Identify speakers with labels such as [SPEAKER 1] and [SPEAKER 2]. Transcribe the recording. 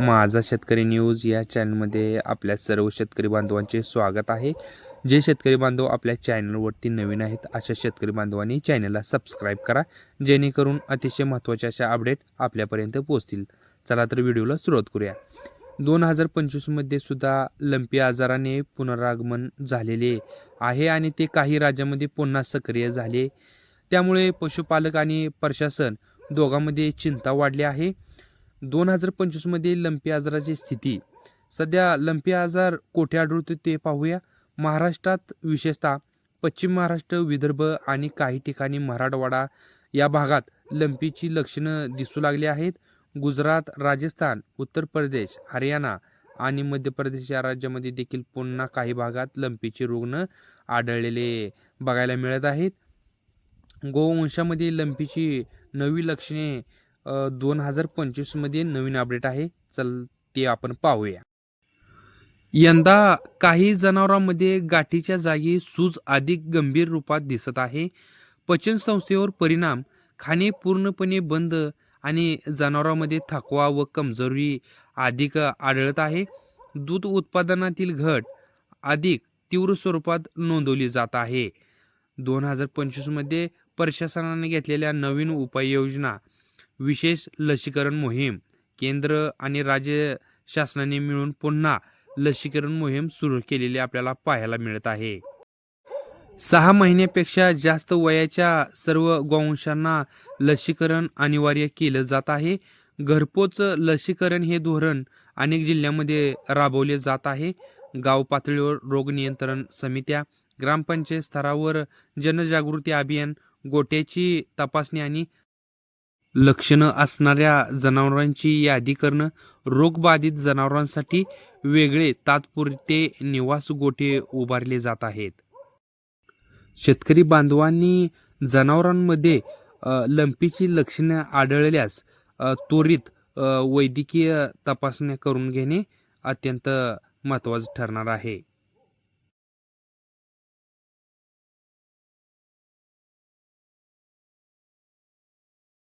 [SPEAKER 1] माझा शेतकरी न्यूज या चॅनलमध्ये आपल्या सर्व शेतकरी बांधवांचे स्वागत आहे. जे शेतकरी बांधव आपल्या चॅनलवरती नवीन आहेत अशा शेतकरी बांधवांनी चॅनलला सबस्क्राईब करा जेणेकरून अतिशय महत्त्वाच्या अशा अपडेट आपल्यापर्यंत पोहोचतील. चला तर व्हिडिओला सुरुवात करूया. दोन हजार पंचवीसमध्ये सुद्धा लंपी आजाराने पुनरागमन झालेले आहे आणि ते काही राज्यामध्ये पुन्हा सक्रिय झाले. त्यामुळे पशुपालक आणि प्रशासन दोघांमध्ये चिंता वाढली आहे. दोन हजार पंचवीसमध्ये लंपी आजाराची स्थिती. सध्या लंपी आजार कोठे आढळतो ते पाहूया. महाराष्ट्रात विशेषतः पश्चिम महाराष्ट्र विदर्भ आणि काही ठिकाणी मराठवाडा या भागात लंपीची लक्षणं दिसू लागली आहेत. गुजरात राजस्थान उत्तर प्रदेश हरियाणा आणि मध्य प्रदेश या राज्यामध्ये देखील पुन्हा काही भागात लंपीचे रुग्ण आढळलेले बघायला मिळत आहेत. गोवंशामध्ये लंपीची नवी लक्षणे दोन हजार पंचवीसमध्ये नवीन अपडेट आहे. चल ते आपण पाहूया. यंदा काही जनावरांमध्ये गाठीच्या जागी सूज अधिक गंभीर रूपात दिसत आहे. पचन संस्थेवर परिणाम खाणे पूर्णपणे बंद आणि जनावरांमध्ये थकवा व कमजोरी अधिक आढळत आहे. दूध उत्पादनातील घट अधिक तीव्र स्वरूपात नोंदवली जात आहे. दोन हजार पंचवीसमध्ये प्रशासनाने घेतलेल्या नवीन उपाययोजना विशेष लसीकरण मोहीम. केंद्र आणि राज्य शासनाने मिळून पुन्हा लसीकरण मोहीम सुरू केलेली आपल्याला पाहायला मिळत आहे. सहा महिन्यापेक्षा जास्त वयाच्या सर्व गोवंशांना लसीकरण अनिवार्य केलं जात आहे. घरपोच लसीकरण हे धोरण अनेक जिल्ह्यांमध्ये राबवले जात आहे. गाव पातळीवर रोग नियंत्रण समित्या ग्रामपंचायत स्तरावर जनजागृती अभियान गोट्याची तपासणी आणि लक्षणं असणाऱ्या जनावरांची यादी करणं रोगबाधित जनावरांसाठी वेगळे तात्पुरते निवास गोठे उभारले जात आहेत. शेतकरी बांधवांनी जनावरांमध्ये लंपीची लक्षणं आढळल्यास त्वरित वैद्यकीय तपासण्या करून घेणे अत्यंत महत्त्वाचं ठरणार आहे.